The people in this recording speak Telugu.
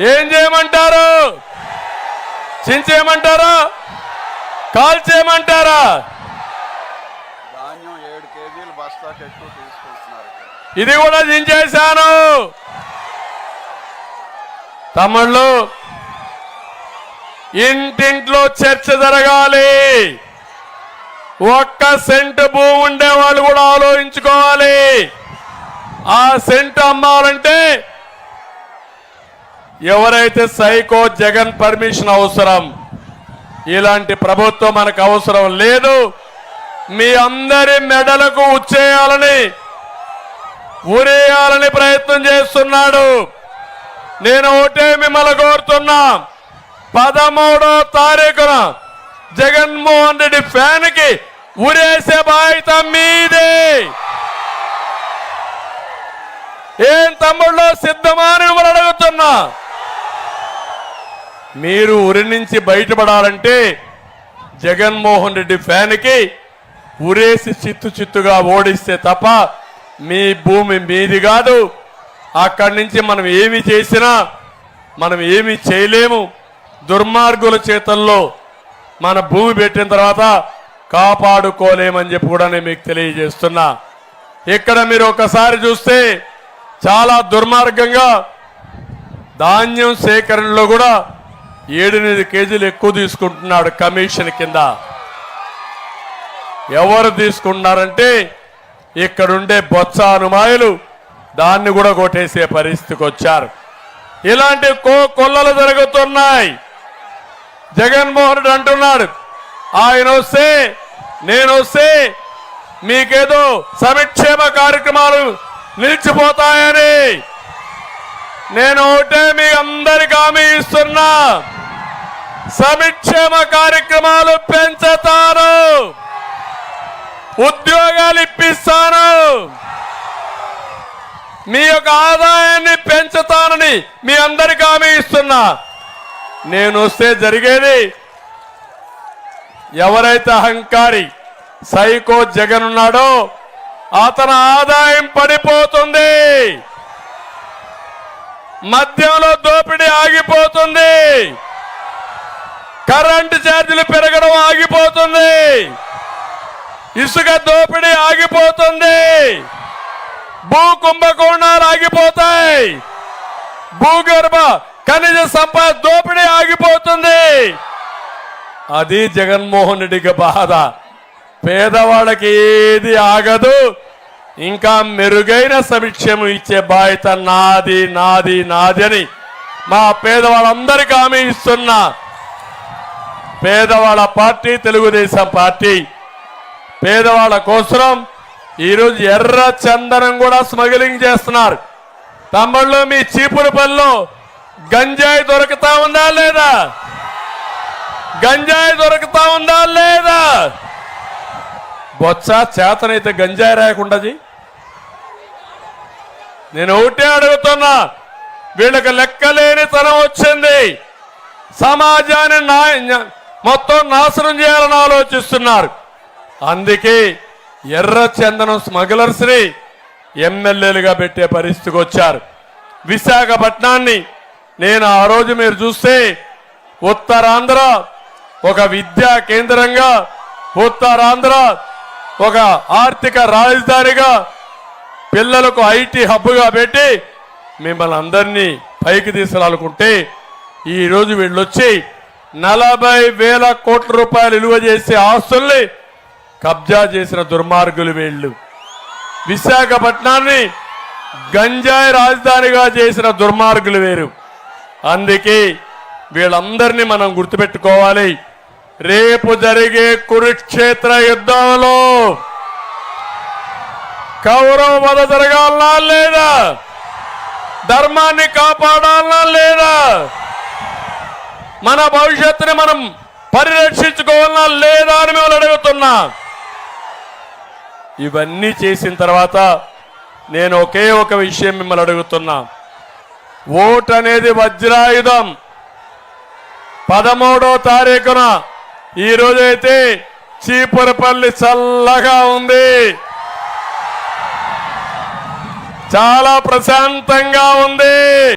ఏం చేయమంటారు? చించేయమంటారా? కాల్ చేయమంటారా ఇది కూడా దించేశాను తమ్ముళ్ళు ఇంటింట్లో చర్చ జరగాలి. ఒక్క సెంటు భూమి ఉండే వాళ్ళు కూడా ఆలోచించుకోవాలి. ఆ సెంటు అమ్మాలంటే ఎవరైతే సైకో జగన్ పర్మిషన్ అవసరం ఇలాంటి ప్రభుత్వం మనకు అవసరం లేదు. మీ అందరి మెడలకు ఉచ్చేయాలని ఊరేయాలని ప్రయత్నం చేస్తున్నాడు. నేను ఒకటే మిమ్మల్ని కోరుతున్నా. పదమూడో తారీఖున జగన్మోహన్ రెడ్డి ఫ్యాన్కి ఉరేసే బాధ్యత మీదే. ఏం తమ్ముళ్ళు సిద్ధమా అని అడుగుతున్నా. మీరు ఉరి నుంచి బయటపడాలంటే జగన్మోహన్ రెడ్డి ఫ్యాన్కి ఉరేసి చిత్తు చిత్తుగా ఓడిస్తే తప్ప మీ భూమి మీది కాదు. అక్కడి నుంచి మనం ఏమి చేసినా మనం ఏమి చేయలేము. దుర్మార్గుల చేతల్లో మన భూమి పెట్టిన తర్వాత కాపాడుకోలేమని చెప్పి కూడా నేను మీకు తెలియజేస్తున్నా. ఇక్కడ మీరు ఒకసారి చూస్తే చాలా దుర్మార్గంగా ధాన్యం సేకరణలో కూడా ఏడెనిమిది కేజీలు ఎక్కువ తీసుకుంటున్నాడు కమిషన్ కింద. ఎవరు తీసుకుంటున్నారంటే ఇక్కడుండే బొత్స అనుమాయులు దాన్ని కూడా కొట్టేసే పరిస్థితికి వచ్చారు. ఇలాంటి కో కొల్లలు జరుగుతున్నాయి. జగన్మోహన్ రెడ్డి అంటున్నాడు ఆయన వస్తే నేను వస్తే మీకేదో సంక్షేమ కార్యక్రమాలు నిలిచిపోతాయని. నేను ఒకటే మీ అందరికి హామీ ఇస్తున్నా. సంక్షేమ కార్యక్రమాలు పెంచుతాను ఉద్యోగాలు ఇప్పిస్తాను. మీ యొక్క ఆదాయాన్ని పెంచుతానని మీ అందరికి హామీ ఇస్తున్నా. నేను వస్తే జరిగేది ఎవరైతే అహంకారి సైకో జగన్ ఉన్నాడో అతని ఆదాయం పడిపోతుంది. మద్యంలో దోపిడీ ఆగిపోతుంది. కరెంటు ఛార్జీలు పెరగడం ఆగిపోతుంది. ఇసుక దోపిడీ ఆగిపోతుంది. భూ కుంభకోణాలు ఆగిపోతాయి. భూగర్భ ఖనిజ సంపద దోపిడీ ఆగిపోతుంది. అది జగన్మోహన్ రెడ్డికి బాధ. పేదవాళ్ళకి ఏది ఆగదు. ఇంకా మెరుగైన సంక్షేమం ఇచ్చే బాధ్యత నాది నాది నాది అని మా పేదవాళ్ళందరికీ హామీ ఇస్తున్నా. పేదవాళ్ళ పార్టీ తెలుగుదేశం పార్టీ. పేదవాళ్ళ కోసం ఈరోజు ఎర్ర చందనం కూడా స్మగ్లింగ్ చేస్తున్నారు. తమ్ముళ్ళు మీ చీపురుపల్లిలో గంజాయి దొరుకుతా ఉందా లేదా? గంజాయి దొరుకుతా ఉందా లేదా? బొత్స చేతనైతే గంజాయి రాయకుండాది. నేను ఒకటే అడుగుతున్నా వీళ్ళకి లెక్కలేని తనం వచ్చింది. సమాజాన్ని నా- మొత్తం నాశనం చేయాలని ఆలోచిస్తున్నారు. అందుకే ఎర్ర చందనం స్మగ్లర్స్ని ఎమ్మెల్యేలుగా పెట్టే పరిస్థితికి వచ్చారు. విశాఖపట్నాన్ని నేను ఆ రోజు మీరు చూస్తే ఉత్తరాంధ్ర ఒక విద్యా కేంద్రంగా ఉత్తరాంధ్ర ఒక ఆర్థిక రాజధానిగా పిల్లలకు ఐటీ హబ్గా పెట్టి మిమ్మల్ని అందరినీ పైకి తీసుకురాలుకుంటే ఈరోజు వీళ్ళొచ్చి వీళ్ళు వచ్చి నలభై వేల కోట్ల రూపాయలు విలువ చేసే ఆస్తుల్ని కబ్జా చేసిన దుర్మార్గులు వీళ్ళు. విశాఖపట్నాన్ని గంజాయి రాజధానిగా చేసిన దుర్మార్గులు వేరు. అందుకే వీళ్ళందరినీ మనం గుర్తుపెట్టుకోవాలి. రేపు జరిగే కురుక్షేత్ర యుద్ధంలో కౌరవ వధ జరగాలనా లేదా ధర్మాన్ని కాపాడాలనా లేదా మన భవిష్యత్తుని మనం పరిరక్షించుకోవాలా లేదా అని మేము అడుగుతున్నా. ఇవన్నీ చేసిన తర్వాత నేను ఒకే ఒక విషయం మిమ్మల్ని అడుగుతున్నా. ఓట్ అనేది వజ్రాయుధం. పదమూడో తారీఖున ఈరోజైతే చీపురపల్లి చల్లగా ఉంది. చాలా ప్రశాంతంగా ఉంది.